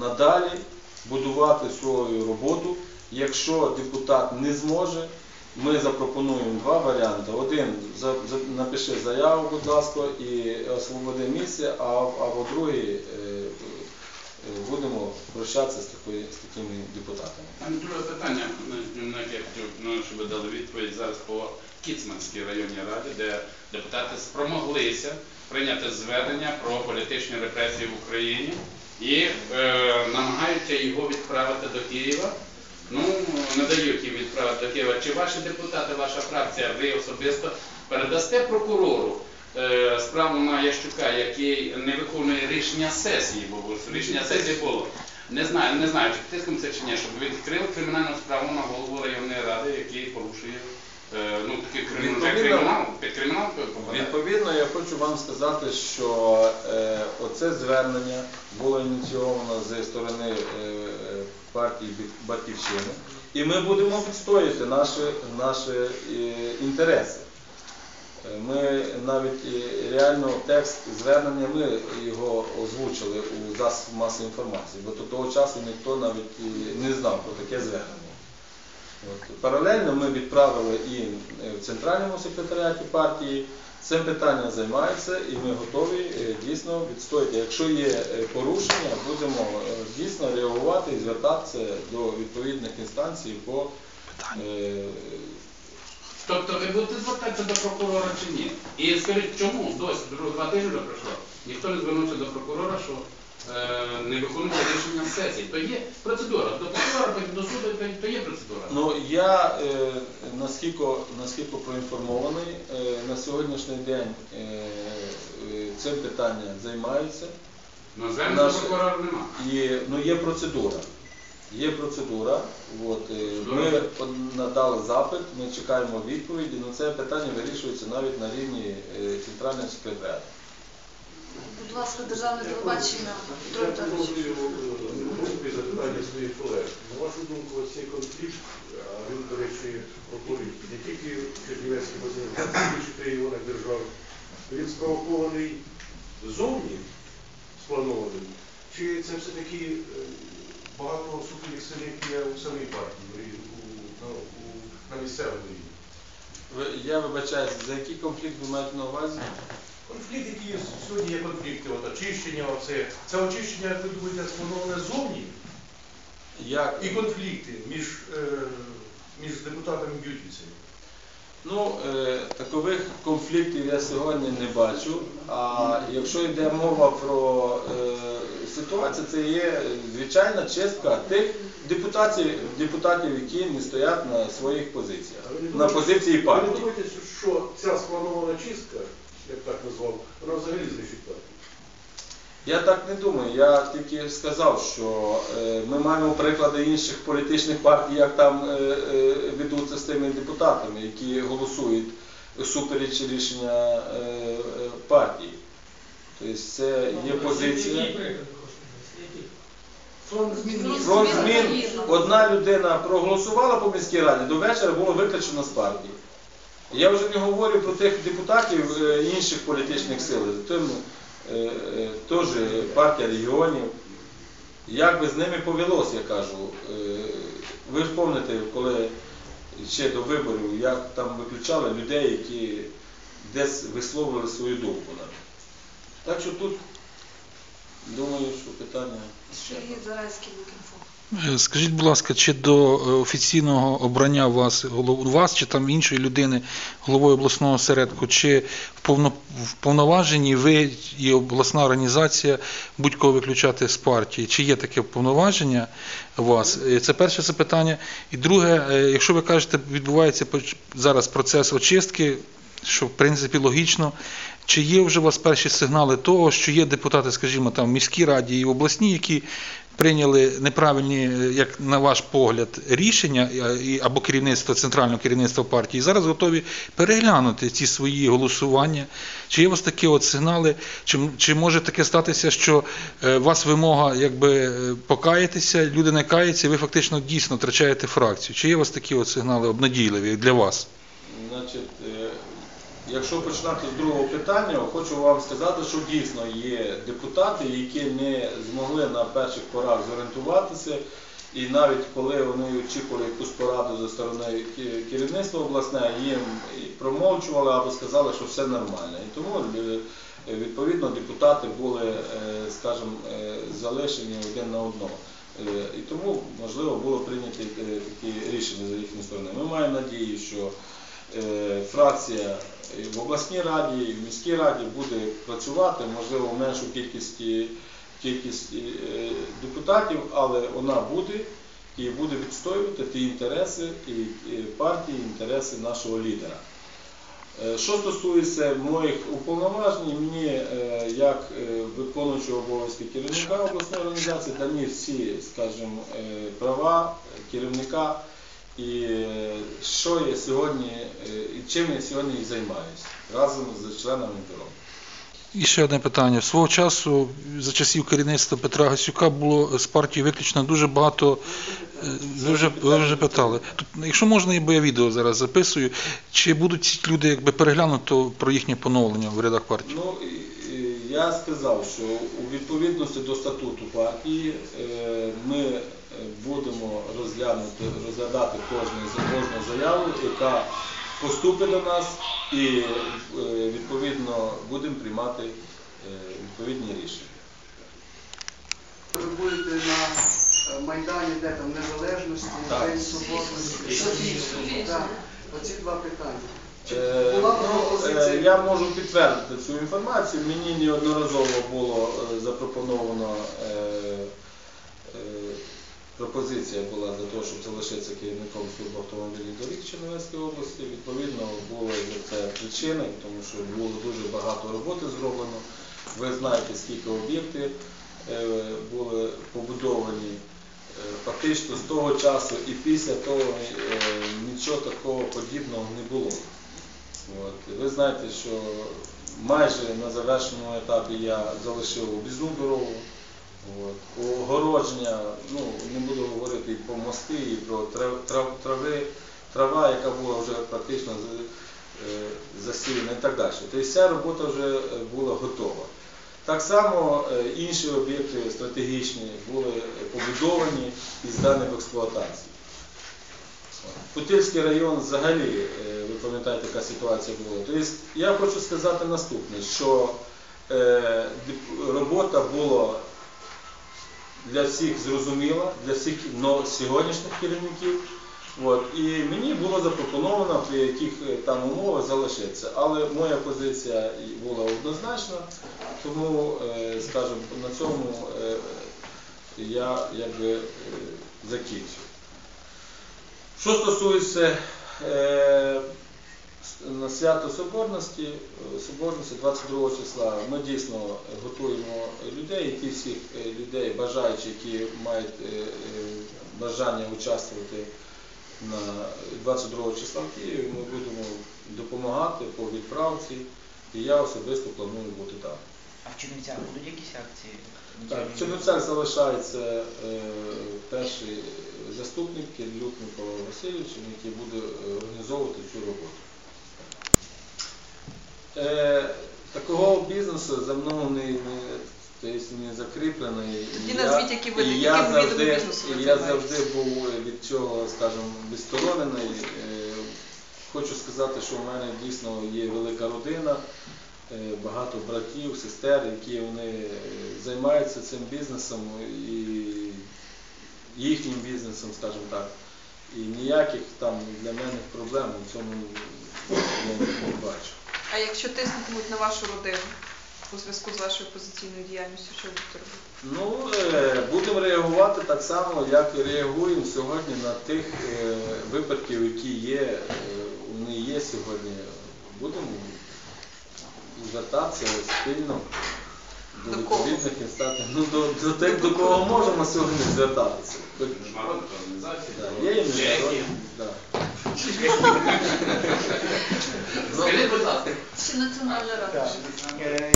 надалі будувати свою роботу. Якщо депутат не зможе, ми запропонуємо два варіанти. Один напиши заяву, будь ласка, і освободи місце, а, або другий е, будемо прощатися з, такої, з такими депутатами. Друге питання, на яке хотів, ну, щоб ви дали відповідь зараз по Кіцманській районній раді, де депутати спромоглися прийняти звернення про політичні репресії в Україні і е, намагаються його відправити до Києва. Ну, не дають їм відправити до Києва. Чи ваші депутати, ваша фракція, ви особисто передасте прокурору е, справу на Ящука, який не виконує рішення сесії, бо рішення сесії було. Не знаю, не знаю, чи тиском це чи ні, щоб ви відкрили кримінальну справу на голову районної ради, який порушує ну, такий кримінал, Відповідно- під кримінал попадає. Відповідно, я хочу вам сказати, що е, оце звернення було ініційовано зі сторони е, е, партії «Бі- Батьківщини, і ми будемо відстоювати наші, наші е, інтереси. Е, Ми навіть е, реально текст звернення ми його озвучили у засобах масової інформації, бо до того часу ніхто навіть не знав про таке звернення. От. Паралельно ми відправили і е, в центральному секретаріаті партії. Цим питанням займаються і ми готові е, дійсно відстояти. Якщо є е, порушення, будемо дійсно реагувати і звертатися до відповідних інстанцій по е, Тобто ви будете звертатися до прокурора чи ні? І скажіть, чому досі два тижні пройшло? Ніхто не звернувся до прокурора, що не виконується рішення сесії. То є процедура. До прокурора, до суду, то- є процедура. Ну я е, наскільки, наскільки проінформований, е, на сьогоднішній день е, е, цим питанням займаються. На до Наше- прокурора нема. І ну, є процедура. Є процедура. От, е, ми од- надали запит, ми чекаємо відповіді. Ну, це питання вирішується навіть на рівні е, центрального секретаря. Будь ласка, державне телебачення. Петро Віталійович. групі запитання своїх колег. На вашу думку, цей конфлікт, а він, до речі, проходить не тільки в Чернівецькій базині, а й в інших регіонах держави, він спровокований зовні спланований, чи це все-таки е, багато суперних сильних є у самій партії, у- на, у- на місцевому рівні? Я вибачаюсь, за який конфлікт ви маєте на увазі? Конфлікт, який є сьогодні є конфлікти, от очищення, оце, це очищення, як ви думаєте, сплановане зовні? Як? І конфлікти між, е, між депутатами б'ютівцями. Ну, е, такових конфліктів я сьогодні не бачу. А якщо йде мова про е, ситуацію, це є звичайна чистка тих депутатів, депутатів, які не стоять на своїх позиціях, на думаєте- позиції Ви не партії. думаєте, що ця спланована чистка, як так назвав, вона взагалі знищить партію? Я так не думаю. Я тільки сказав, що е, ми маємо приклади інших політичних партій, як там е, е, ведуться з тими депутатами, які голосують супереч рішення е, е, партії. Тобто це є позиція. Фронт змін. Фронт змін одна людина проголосувала по міській раді, до вечора було виключено з партії. Я вже не говорю про тих депутатів е, інших політичних сил, тим е, е, теж партія регіонів. Як би з ними повелось, я кажу. Ви ж пам'ятаєте, коли ще до виборів, як там виключали людей, які десь висловили свою думку. Так що тут, думаю, що питання. Сергій Зарайський, Лукінфо. Е, Скажіть, будь ласка, чи до е, офіційного обрання вас, вас чи там іншої людини головою обласного осередку, чи в повноваженні ви і обласна організація будь-кого виключати з партії? Чи є таке повноваження у вас? Е, Це перше запитання. І друге, якщо ви кажете, відбувається зараз процес очистки, що в принципі логічно. Чи є вже у вас перші сигнали того, що є депутати, скажімо, там в міській раді і в обласній, які прийняли неправильні, е, як на ваш погляд, рішення е, або керівництво центрального керівництва партії, зараз готові переглянути ці свої голосування? Чи є у вас такі от сигнали? Чи, чи може таке статися, що е, у вас вимога якби е, покаятися, люди не каються, і ви фактично дійсно втрачаєте фракцію? Чи є у вас такі от сигнали обнадійливі для вас? Значить, е, якщо починати з другого питання, хочу вам сказати, що дійсно є депутати, які не змогли на перших порах зорієнтуватися. І навіть коли вони очікували якусь пораду зі сторони керівництва обласне, їм промовчували або сказали, що все нормально. І тому е, відповідно депутати були, е, скажімо, е, залишені один на одного. І тому можливо було прийняті е, такі рішення за їхньої сторони. Ми маємо надію, що фракція в обласній раді, в міській раді буде працювати, можливо, в меншу кількості кількість е, депутатів, але вона буде і буде відстоювати ті інтереси і партії, інтереси нашого лідера. Е, Що стосується моїх уповноважень, мені е, як е, виконуючого обов'язки керівника обласної організації дані всі, скажімо, е, права керівника і е, що я сьогодні е, і чим я сьогодні і займаюся разом з членами бюро. І ще одне питання. Свого часу, за часів керівництва Петра Гасюка, було з партії виключно дуже багато. е, Ви вже, ви вже питали. Тут, якщо можна, бо я відео зараз записую, чи будуть ці люди якби переглянуто про їхнє поновлення в рядах партії? Ну, я сказав, що у відповідності до статуту партії ми будемо розглянути, розглядати кожну, кожну заяву, яка поступить до нас, і е, відповідно будемо приймати е, відповідні рішення. Ви будете на е, Майдані, де там незалежності. День Соборності, Софія. Оці два питання. Ну, Я можу підтвердити цю інформацію. Мені неодноразово було запропоновано пропозиція була для того, щоб залишитися керівником служби автомобільних доріг Чернівецької області. Відповідно, були це причини, тому що було дуже багато роботи зроблено. Ви знаєте, скільки об'єктів е, були побудовані. Е, Фактично з того часу і після того е, нічого такого подібного не було. От. Ви знаєте, що майже на завершеному етапі я залишив об'їзну дорогу. От. Огородження, ну не буду говорити і про мости, і про трав, трав- трави, трава, яка була вже практично е, засіяна і так далі. Тобто вся робота вже е, була готова. Так само е, інші об'єкти стратегічні були побудовані і здані в експлуатацію. Путильський район взагалі, ви пам'ятаєте, яка ситуація була. Тобто я хочу сказати наступне, що робота була для всіх зрозуміла, для всіх сьогоднішніх керівників. От, і мені було запропоновано при яких е, там умовах залишитися. Але моя позиція була однозначна, тому, е, скажімо, на цьому е, я якби закінчив. Що стосується на свято Соборності, е, Соборності 22 числа, ми дійсно готуємо людей, і ті всіх е, людей, бажаючі, які мають е, бажання участвувати на 22 числа в Києві, ми будемо допомагати по відправці, і я особисто планую бути там. А в Чернівцях будуть якісь акції? Так, в Чернівцях залишається е, перший заступник Кирлюк Микола Васильович, який буде організовувати цю роботу. Е, такого бізнесу за мною не, не, тобто не закріплений. Тоді І я- назвіть, які ви- і яким я видом завжди, бізнесу ви і я займаєтесь. завжди був від цього, скажімо, відсторонений. Е, Хочу сказати, що в мене дійсно є велика родина, е, багато братів, сестер, які вони е, займаються цим бізнесом і їхнім бізнесом, скажімо так. І ніяких там для мене проблем в цьому я не бачу. А якщо тиснутимуть на вашу родину у зв'язку з вашою позиційною діяльністю, що будете робити? Ну, е, будемо реагувати так само, як і реагуємо сьогодні на тих е, випадків, які є, е, вони є сьогодні. Будемо звертатися спільно до До кого? відповідних інстанцій. Ну, до, до тих, до кого можемо сьогодні звертатися. Міжнародних організацій, Да, є і міжнародні. Да. Скажіть, будь ласка, Чи Національна рада?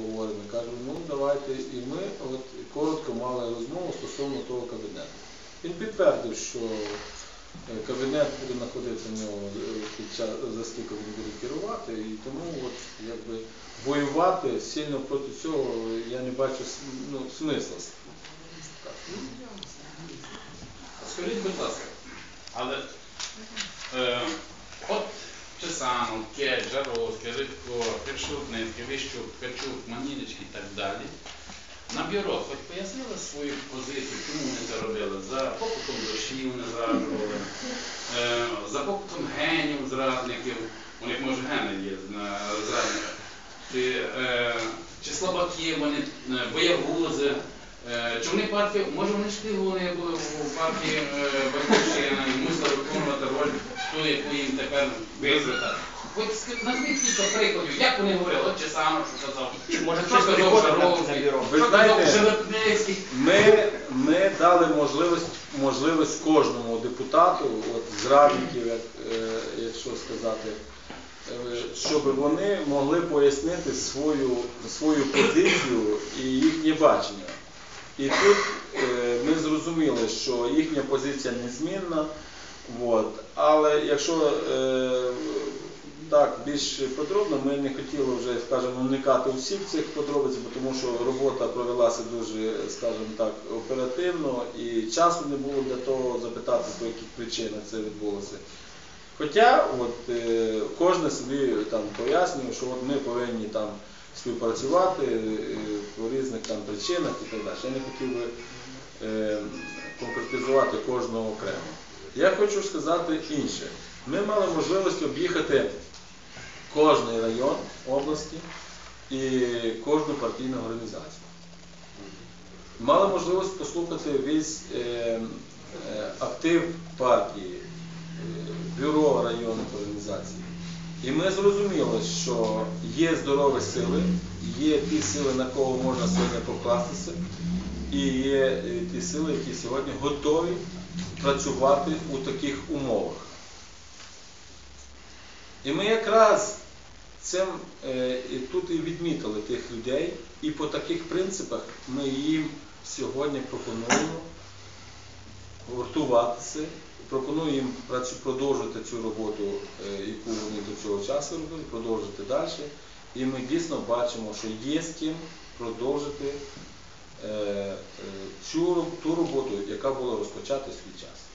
говоримо, кажемо, ну давайте. І ми от коротко мали розмову стосовно того кабінету. Він підтвердив, що Е, Кабінет буде знаходитися в нього е, під час, за скільки він буде керувати, і тому от, якби, воювати сильно проти цього я не бачу ну, смисла. Скажіть, будь ласка, але е, от Чесанов, Кеть, Жаровський, Рибко, Першутницький, Вищук, Качук, Манілічки і так далі. На бюро хоч пояснили свою позицію, чому вони це робили? За попитом душів не зраджували, е, за попитом генів зрадників, у них може гени є на зрадниках. Чи, е, чи слабаки вони, боягузи, Е, Чи вони партії, може вони шпигуни були у партії е, Батьківщина і мусили виконувати роль ту, яку їм тепер визвита. Хоч назвіть кілька прикладів, як вони говорили, от Чесанов, що казав, Чи може що казав бюро? Ви що казав знаєте, Жеребницький. Ми, ми дали можливість, можливість кожному депутату, от зрадників, як, е, якщо сказати, е, щоб вони могли пояснити свою, свою позицію і їхнє бачення. І тут е, ми зрозуміли, що їхня позиція незмінна. От. Але якщо е, так більш подробно, ми не хотіли вже, скажімо, уникати усіх цих подробиць, тому що робота провелася дуже, скажімо так, оперативно і часу не було для того запитати, по яких причинах це відбулося. Хоча от, е, кожен собі там пояснює, що от ми повинні там співпрацювати е, по різних там причинах і так далі. Я не хотів би е, конкретизувати кожного окремо. Я хочу сказати інше. Ми мали можливість об'їхати кожний район області і кожну партійну організацію. Мали можливість послухати весь е, е, актив партії, бюро районних організацій. І ми зрозуміли, що є здорові сили, є ті сили, на кого можна сьогодні покластися, і є е, ті сили, які сьогодні готові працювати у таких умовах. І ми якраз цим е, і тут і відмітили тих людей, і по таких принципах ми їм сьогодні пропонуємо гуртуватися, пропоную їм продовжити цю роботу, е, яку вони до цього часу робили, продовжити далі. І ми дійсно бачимо, що є з ким продовжити е, е, ту роботу, яка була розпочата свій час.